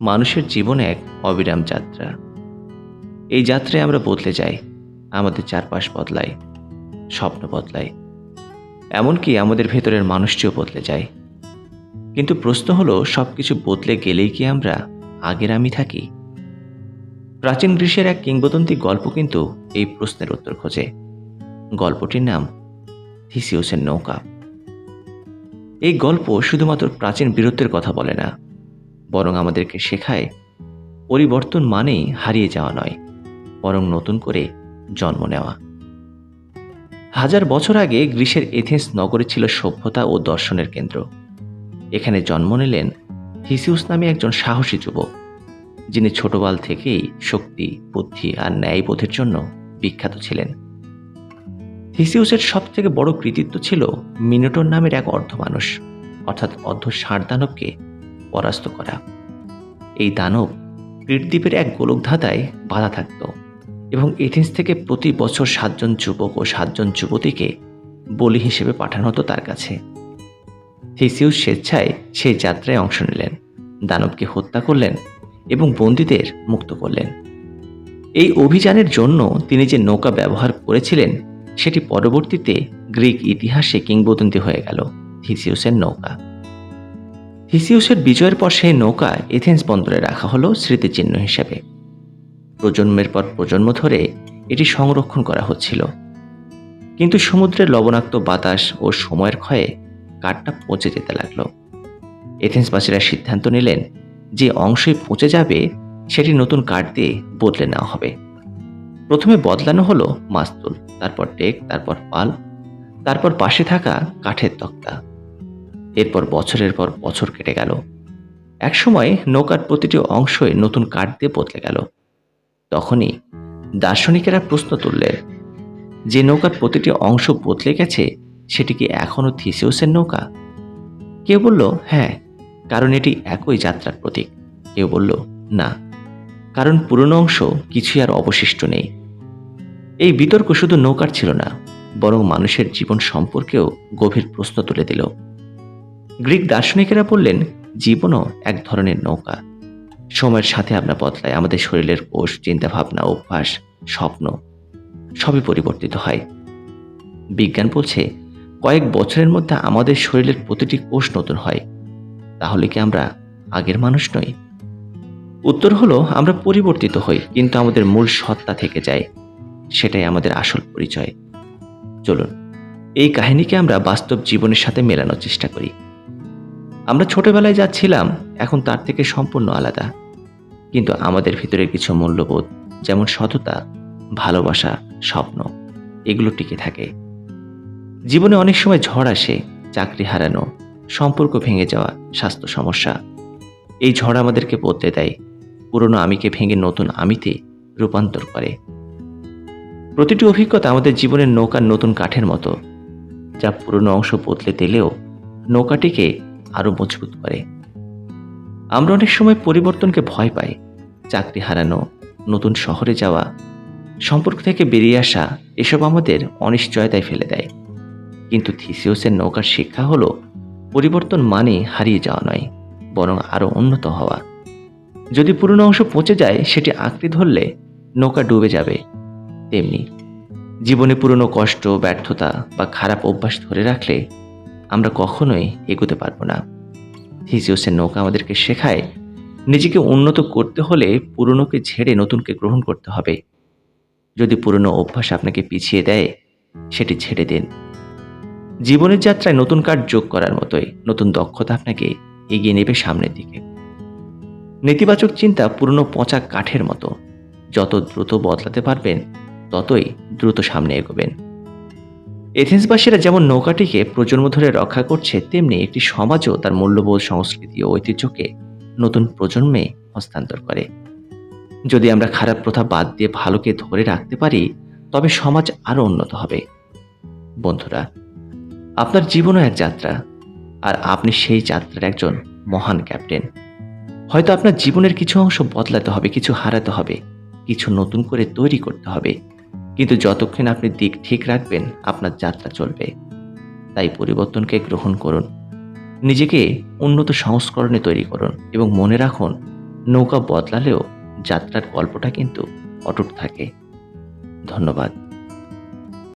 মানুষের জীবনে এক অবিরাম যাত্রা। এই যাত্রায় আমরা বদলে যাই, আমাদের চারপাশ বদলায় স্বপ্ন বদলায় এমনকি আমাদের ভেতরের মানুষটিও বদলে যায়। কিন্তু প্রশ্ন হলো সব কিছু বদলে গেলেই কি আমরা আগের আমি থাকি? প্রাচীন গ্রীষ্মের এক কিংবদন্তি গল্প কিন্তু এই প্রশ্নের উত্তর খোঁজে। গল্পটির নাম থিসিওসের নৌকা। এই গল্প শুধুমাত্র প্রাচীন বীরত্বের কথা বলে না বরং আমাদেরকে শেখায়, পরিবর্তন মানেই হারিয়ে যাওয়া নয়, বরং নতুন করে জন্ম নেওয়া। হাজার বছর আগে গ্রীসের এথেন্স নগরে ছিল সভ্যতা ও দর্শনের কেন্দ্র। এখানে জন্ম নিলেন হিসিউস নামে একজন সাহসী যুবক, যিনি ছোটবাল থেকেই শক্তি, বুদ্ধি আর ন্যায়বোধের জন্য বিখ্যাত ছিলেন। হিসিউসের সব থেকে বড় কৃতিত্ব ছিল মিনোটর নামের এক অর্ধ মানুষ অর্থাৎ অর্ধ ষাঁড় দানবকে পরাস্ত করা। এই দানব কৃতদ্বীপের এক গোলকধাঁধায় বাধা থাকত এবং এথেন্স থেকে প্রতি বছর সাতজন যুবক ও সাতজন যুবতীকে বলি হিসেবে পাঠানো হতো তার কাছে। থিসিউস স্বেচ্ছায় সেই যাত্রায় অংশ নিলেন, দানবকে হত্যা করলেন এবং বন্দীদের মুক্ত করলেন। এই অভিযানের জন্য তিনি যে নৌকা ব্যবহার করেছিলেন, সেটি পরবর্তীতে গ্রিক ইতিহাসে কিংবদন্তি হয়ে গেল থিসিউসের নৌকা। থিসিউসের বিজয়ের পর সেই নৌকা এথেন্স বন্দরে রাখা হলো স্মৃতিচিহ্ন হিসেবে। প্রজন্মের পর প্রজন্ম ধরে এটি সংরক্ষণ করা হচ্ছিল। কিন্তু সমুদ্রের লবণাক্ত বাতাস ও সময়ের ক্ষয়ে কাঠটা পচে যেতে লাগল। এথেন্সবাসীরা সিদ্ধান্ত নিলেন যে অংশই পচে যাবে, সেটি নতুন কাঠ দিয়ে বদলে নেওয়া হবে। প্রথমে বদলানো হলো মাস্তুল, তারপর টেক তারপর পাল, তারপর পাশে থাকা কাঠের তক্তা। এরপর বছরের পর বছর কেটে গেল। একসময় নৌকার প্রতিটি অংশই নতুন কাঠ দিয়ে বদলে গেল। তখনই দার্শনিকেরা প্রশ্ন তুললেন, যে নৌকার প্রতিটি অংশ বদলে গেছে, সেটি কি এখনও থিসিউসের নৌকা? কেউ বলল হ্যাঁ কারণ এটি একই যাত্রার প্রতীক। কেউ বলল, না, কারণ পুরনো অংশ কিছুই আর অবশিষ্ট নেই। এই বিতর্ক শুধু নৌকার ছিল না, বরং মানুষের জীবন সম্পর্কেও গভীর প্রশ্ন তুলে দিল। গ্রিক দার্শনিকেরা বললেন, জীবনও এক ধরনের নৌকা। সময়ের সাথে আমরা বদলায়, আমাদের শরীরের কোষ, চিন্তাভাবনা, অভ্যাস, স্বপ্ন সবই পরিবর্তিত হয়। বিজ্ঞান বলছে, কয়েক বছরের মধ্যে আমাদের শরীরের প্রতিটি কোষ নতুন হয়। তাহলে কি আমরা আগের মানুষ নই? উত্তর হলো, আমরা পরিবর্তিত হই, কিন্তু আমাদের মূল সত্তা থেকে যায়। সেটাই আমাদের আসল পরিচয়। চলুন, এই কাহিনীকে আমরা বাস্তব জীবনের সাথে মেলানোর চেষ্টা করি। আমরা ছোটবেলায় যা ছিলাম এখন তার থেকে সম্পূর্ণ আলাদা। কিন্তু আমাদের ভিতরে কিছু মূল্যবোধ, যেমন সততা, ভালোবাসা, স্বপ্ন, এগুলো টিকে থাকে। জীবনে অনেক সময় ঝড় আসে, চাকরি হারানো, সম্পর্ক ভেঙে যাওয়া, স্বাস্থ্য সমস্যা। এই ঝড় আমাদেরকে বদলে দেয়, পুরনো আমিকে ভেঙে নতুন আমিতে রূপান্তর করে। প্রতিটি অভিজ্ঞতা আমাদের জীবনের নৌকার নতুন কাঠের মতো, যা পুরনো অংশ বদলে দিলেও নৌকাটিকে আরও মজবুত করে। আমরা অনেক সময় পরিবর্তনকে ভয় পাই, চাকরি হারানো, নতুন শহরে যাওয়া, সম্পর্ক থেকে বেরিয়ে আসা, এসব আমাদের অনিশ্চয়তায় ফেলে দেয়। কিন্তু থিসিওসের নৌকার শিক্ষা হলো, পরিবর্তন মানে হারিয়ে যাওয়া নয়, বরং আরও উন্নত হওয়া। যদি পুরনো অংশ পচে যায়, সেটি আঁকড়ে ধরলে নৌকা ডুবে যাবে। তেমনি, জীবনে পুরনো কষ্ট, ব্যর্থতা বা খারাপ অভ্যাস ধরে রাখলে আমরা কখনোই এগোতে পারব না। থিসিওসের নৌকা আমাদেরকে শেখায়, নিজেকে উন্নত করতে হলে পুরনোকে ঝেড়ে নতুনকে গ্রহণ করতে হবে। যদি পুরনো অভ্যাস আপনাকে পিছিয়ে দেয়, সেটি ছেড়ে দিন। জীবনের যাত্রায় নতুন কাঠ যোগ করার মতোই নতুন দক্ষতা আপনাকে এগিয়ে নেবে সামনের দিকে। নেতিবাচক চিন্তা পুরনো পচা কাঠের মতো। যত দ্রুত বদলাতে পারবেন, ততই দ্রুত সামনে এগোবেন। এথেন্সবাসীরা যেমন নৌকাটিকে প্রজন্ম ধরে রক্ষা করছে, তেমনি একটি সমাজও তার মূল্যবোধ, সংস্কৃতি ও ঐতিহ্যকে নতুন প্রজন্মে হস্তান্তর করে। যদি আমরা খারাপ প্রথা বাদ দিয়ে ভালোকে ধরে রাখতে পারি, তবে সমাজ আরও উন্নত হবে। বন্ধুরা, আপনার জীবনও এক যাত্রা, আর আপনি সেই যাত্রার একজন মহান ক্যাপ্টেন। হয়তো আপনার জীবনের কিছু অংশ বদলাতে হবে, কিছু হারাতে হবে, কিছু নতুন করে তৈরি করতে হবে। কিন্তু যতক্ষণ আপনি দিক ঠিক রাখবেন, আপনার যাত্রা চলবে। তাই পরিবর্তনকে গ্রহণ করুন। নিজেকে উন্নত সংস্করণে তৈরি করুন এবং মনে রাখুন, নৌকা বদলালেও যাত্রার গল্পটা কিন্তু অটুট থাকে। ধন্যবাদ।